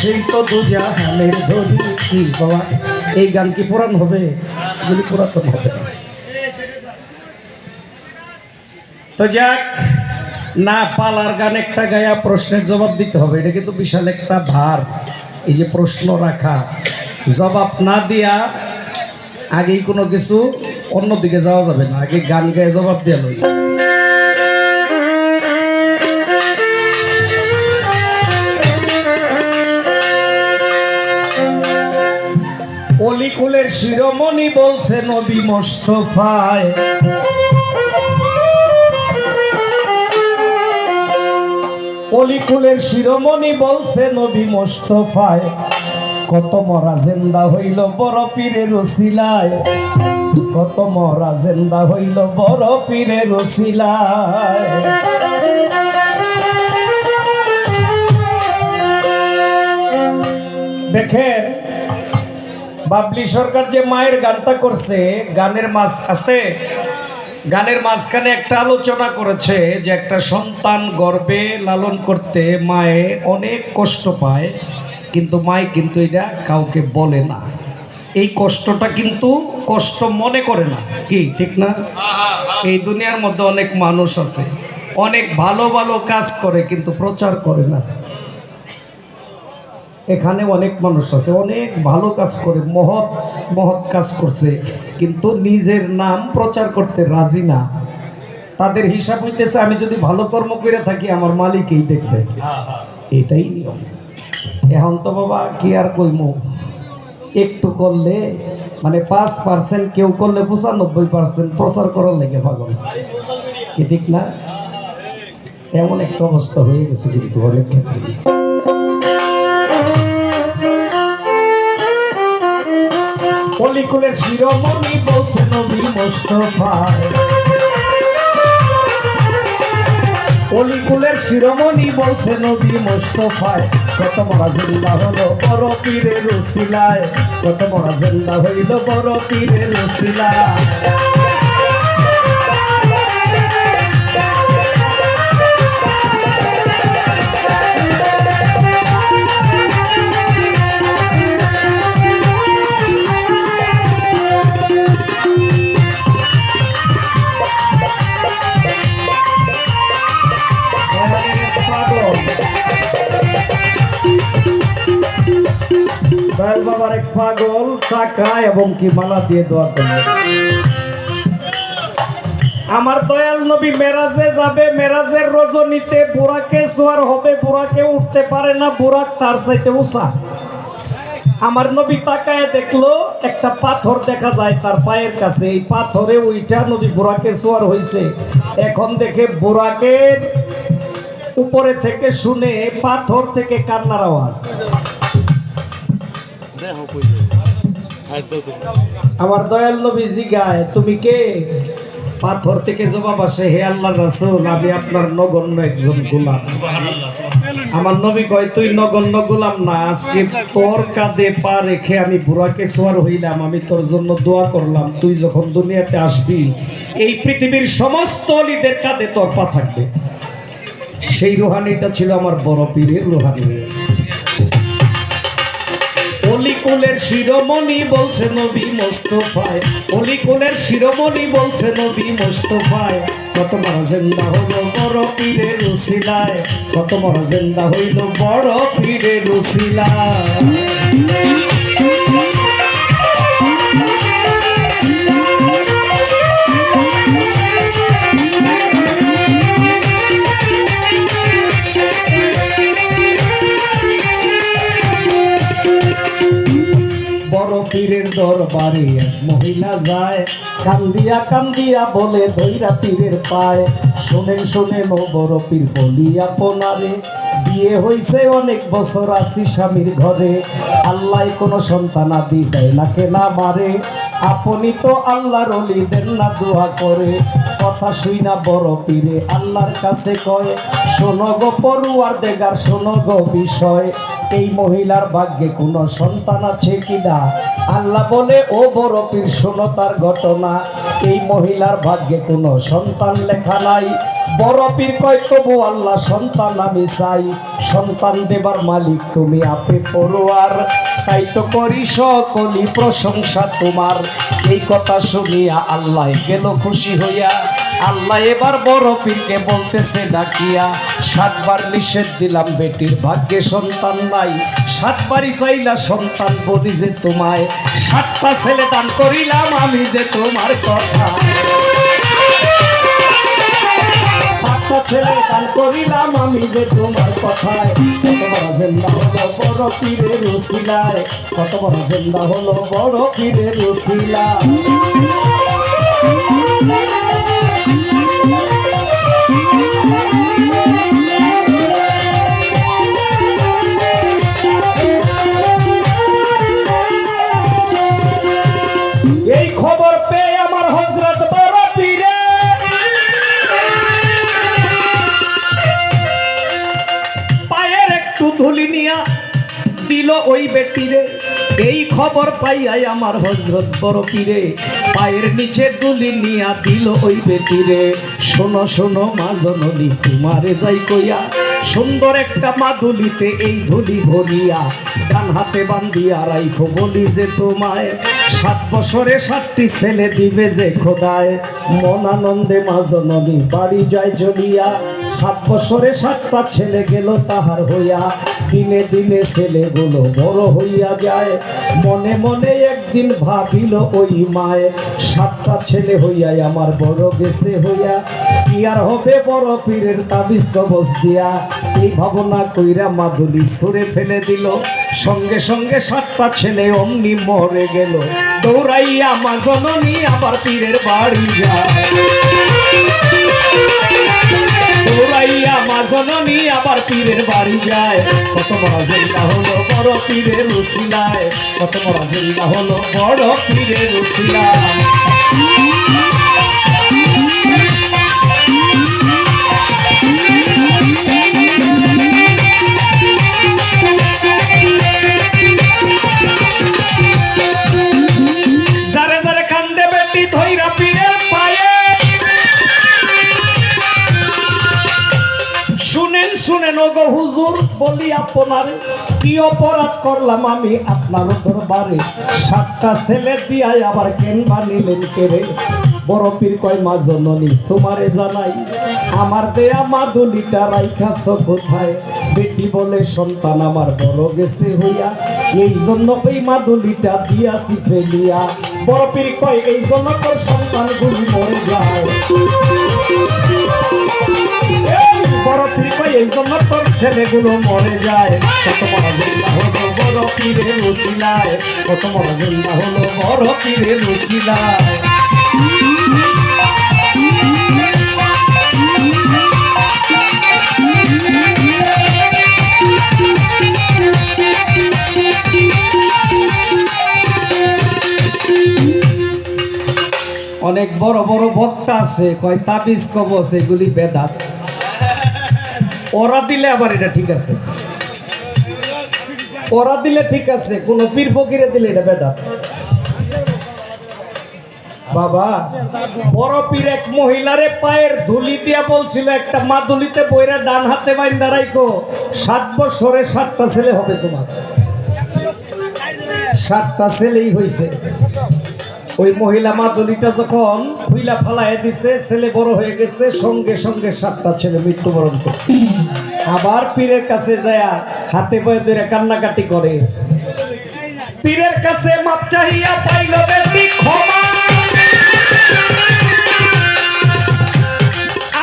সেই তো দুজাহানের ধরি বাবা? এই গান কি পুরান হবে? এগুলি পুরাতন হবে তো যাক, না পালার গান একটা গায়া প্রশ্নের জবাব দিতে হবে। এটা কিন্তু বিশাল একটা ভার। এই যে প্রশ্ন রাখা, জবাব না দিয়া আগেই কোনো কিছু অন্যদিকে যাওয়া যাবে না। আগে গান গায়ে জবাব দেওয়া অলিকুলের শিরোমণি বলছে নবী মোস্তফায়। অলিকুলের শিরোমণি বলছে নবী মোস্তফায়। কত মরা জেন্দা হইল বড় পীরের রসিলায় কত মরা জেন্দা হইল বড় পীরের রসিলায় দেখেন বাবলি সরকার যে মায়ের গানটা করছে, গানের মাঝ আসতে। গানের মাঝখানে একটা আলোচনা করেছে যে একটা সন্তান গর্বে লালন করতে মায়ে অনেক কষ্ট পায়, কিন্তু মায় কিন্তু এটা কাউকে বলে না। এই কষ্টটা কিন্তু কষ্ট মনে করে না। কি, ঠিক না? এই দুনিয়ার মধ্যে অনেক মানুষ আছে, অনেক ভালো ভালো কাজ করে, কিন্তু প্রচার করে না। এখানে অনেক মানুষ আছে, অনেক ভালো কাজ করে, মহৎ মহৎ কাজ করছে, কিন্তু নিজের নাম প্রচার করতে রাজি না। তাদের হিসাব হইতেছে আমি যদি ভালো কর্ম করে থাকি, আমার মালিকই দেখবে। এটাই নিয়ম। এখন তো বাবা, কি আর কইমু? একটু করলে মানে পাঁচ পার্সেন্ট কেউ করলে পঁচানব্বই পার্সেন্ট প্রচার করার লেগে পাগল। কি ঠিক না? এমন একটা অবস্থা হয়ে গেছে কিন্তু অনেক ক্ষেত্রে। অলিকুলের শিরোমণি বলছে, নবী মোস্তফায় অলিকুলের শিরোমণি বলছে, নবী মোস্তফায়। কত মহাজিল্লা হলো বড় পীরের রসিলায় কত মহাজিল্লা হইল বড় পীরের রসিলায় বাবার এক পাগল টাকা এবং কি মালা দিয়ে দোয়া করল। আমার দয়াল নবী মেরাজে যাবে, মেরাজের রজনীতে বুড়াকে সোয়ার হবে, বুড়াকে উঠতে পারে না, বুড়াক তার চাইতে উষা আমার নবী তাকায় দেখল, একটা পাথর দেখা যায় তার পায়ের কাছে, এই পাথরে উইটা নবী বুড়াকে সোয়ার হইছে। এখন দেখে বুড়াকের উপরে থেকে শুনে পাথর থেকে কান্নার আওয়াজ। আমার দয়াল নবী জিগায় তুমি কে? পাথর থেকে জবাব আসে হে আল্লাহ রাসূল আমি আপনার নগণ্য একজন গোলাম। আমার নবী কয় তুই নগণ্য গোলাম না আজকে তোর কাঁধে পা রেখে আমি বুড়াকে সোয়ার হইলাম আমি তোর জন্য দোয়া করলাম তুই যখন দুনিয়াতে আসবি এই পৃথিবীর সমস্ত অলিদের কাঁধে তোর পা থাকবে। সেই রুহানিটা ছিল আমার বড় পীরের রুহানি। অলিকুলের শিরোমণি বলছে নবী মোস্তফায়। অলিকুলের শিরোমণি বলছে নবী মোস্তফায়। কত বড় জেন্দা হইল বড় পীরের রুসিলায় কত বড় জেন্দা হইল বড় পীরের রুসিলায় বড় পীরের দরবারে মহিলা যায়। কান্দিয়া কান্দিয়া বলে ধৈরা পীরের পায়। শোনেন শোনেন, ও বড় পীর বলি আপনারে বিয়ে হয়েছে অনেক বছর, আছি স্বামীর ঘরে। আল্লাহ কোনো সন্তান আদি দেয় না, কেনা মারে। আপনি তো আল্লাহর অলি, দেন না দোয়া করে। কথা শুই না বড় পীরে, আল্লাহর কাছে কয়, শোনো গো পড়ুয়ার দেগার, শোনো গো বিষয়। এই মহিলার ভাগ্যে কোনো সন্তান আছে কিনা আল্লাহ বলে, ও বড় পীর, শোনো তার ঘটনা। এই মহিলার ভাগ্যে কোনো সন্তান লেখা নাই। বড় পীর কয়, তবু আল্লাহ সন্তান আমি চাই। সন্তান দেবার মালিক তুমি আপে পড়োয়ার। তাই তো করি সকলি প্রশংসা তোমার। এই কথা শুনিয়া আল্লাহ গেল খুশি হইয়া। আল্লাহ এবার বড় পীরকে বলতেছে, ডাকিয়া, সাতবার নিষেধ দিলাম বেটির ভাগ্যে সন্তান নাই। সাতবারই চাইলা সন্তান বলি যে তোমায়। সাতটা ছেলে দান করিলাম আমি যে তোমার কথা। সাতটা ছেলে দান করিলাম আমি যে তোমার কথায়। কত বড় জেন্দা হলো বড় পীরের রসিলায় কত বড় জেন্দা হলো বড় পীরের রসিলা দিল ওই বেটিরে এই খবর পাইয়াই আমার হজরত বড় পীরে পায়ের নিচে দুলি নিয়া দিল ওই বেটিরে শোনো শোনো মা জননী, তোমারে যাই কইয়া সুন্দর একটা মাদুলিতে এই ধুলি ভরিয়া, ডান হাতে বান্ধিয়া রাইখো বলি যে তোমায়। সাত বছরে সাতটি ছেলে দিবে যে খোদায়। মন আনন্দে বাড়ি যায় চলিয়া। সাত বছরে সাতটা ছেলে গেল তাহার হইয়া। দিনে দিনে ছেলেগুলো বড় হইয়া যায়। মনে মনে একদিন ভাবিল ওই মায়, সাতটা ছেলে হইয়াই আমার বড় গেছে হইয়া। কি আর হবে বড় পীরের তাবিজ কবজ দিয়া? এই ভাবনা কইরা মাদুলি সরে ফেলে দিল। সঙ্গে সঙ্গে সাতটা ছেলে অমনি মরে গেল। দৌড়াইয়া মা জননী আবার পীরের বাড়ি যায়। দৌড়াইয়া মা জননী আবার পীরের বাড়ি যায়। কত বড় জেল্লা হলো, বড় পীরের উসিলায়। কত বড় জেল্লা হলো, বড় পীরের উসিলায়। বলি আপনার, কি অপরাধ করলাম আমি আপনার দরবারে? সাতটা ছেলে দিয়াই আবার কেন বানিলেন কেড়ে? বড় পীর কয়, মা জননী, তোমারে জানাই, আমার দেয়া মাদুলিটা রাইখাছ কোথায়? বেটি বলে সন্তান আমার বড় গেছে হইয়া, এই জন্য এই মাদুলিটা দিয়াছি ফেলিয়া। বড় পীর কয়, এই জন্য তোর সন্তানগুলি মরে যায়। ছেলেগুলো মরে যায়। কত বড় জিল্লা হলো বড় পীরের উসিলায়। কত হলো বড় পীরের উসিলায়। অনেক বড় বড় বক্তা আছে, কয় তাবিজ কবচ, এগুলি বেদাত। ওরা দিলে আবার এটা ঠিক আছে। ওরা দিলে ঠিক আছে, কোন পীর ফকিরে দিলে এটা বেদাত বাবা, বড় পীর এক মহিলারে পায়ের ধুলি দিয়া বলছিল, একটা মা ধুলিতে বইরা ডান হাতে বাইন দাঁড়াইকো সাত বছরে সাতটা ছেলে হবে তোমার। সাতটা ছেলেই হয়েছে ওই মহিলা মাদুলিটা যখন খুইলা ফালায় দিছে, ছেলে বড় হয়ে গেছে, সঙ্গে সঙ্গে সাতটা ছেলে মৃত্যুবরণ করছে। আবার পীরের কাছে যায় হাতে বয়ে ধরে কান্নাকাটি করে। পীরের কাছে মাপ চাহিয়া পাইল ক্ষমা।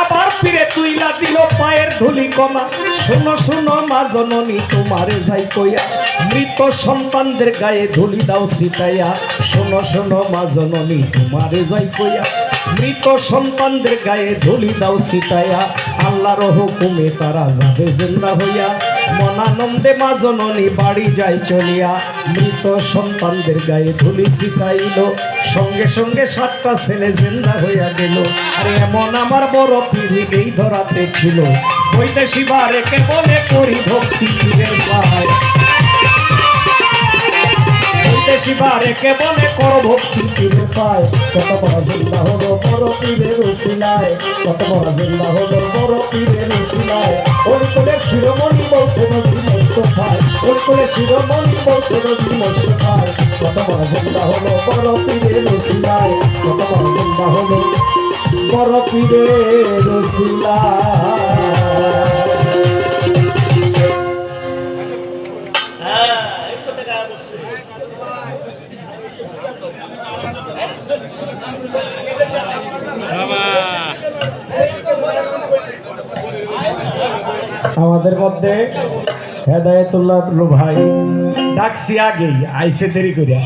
আবার ফিরে তুইলা দিল পায়ের ধুলি কণা শোনো শোনো মা জননী, তোমারে যাই কইয়া। মৃত সন্তানদের গায়ে ধুলি দাও সিটাইয়া শোনো শোনো মা জননী, তোমারে যাই কইয়া। মৃত সন্তানদের গায়ে ধুলি দাও সিটাইয়া আল্লাহর হুকুমে তারা যাবে জিন্দা হইয়া। মনানন্দে মা জননী বাড়ি যাই চলিয়া। মৃত সন্তানদের গায়ে ধুলি শিখাইল সঙ্গে সঙ্গে সাতটা ছেলে জেন্দা হইয়া গেল। আর এমন আমার বড় পিড়ি এই ধরাতে ছিল। বৈদেশি বারে কেবলে করি ভক্তি পীরের পায়। বৈদেশি এইবারে কে বলে কর ভক্তি পীরে পায়? কত বড় জিন্দা হলো বড় পীরের উসিলায়। কত বড় জিন্দা হলো বড় পীরের উসিলায়। ওই কোলে শিরোমণি বলছে নদী মস্ত খায়। ওই কোলে শিরোমণি বলছে নদী মস্ত খায়। কত বড় জিন্দা হলো বড় পীরের উসিলায়। কত বড় জিন্দা হলো বড় পীরের উসিলায়। মধ্যে হেদায়তুল্লাহ ভাই ডাকছি আগেই আইসে দেরি করিয়া।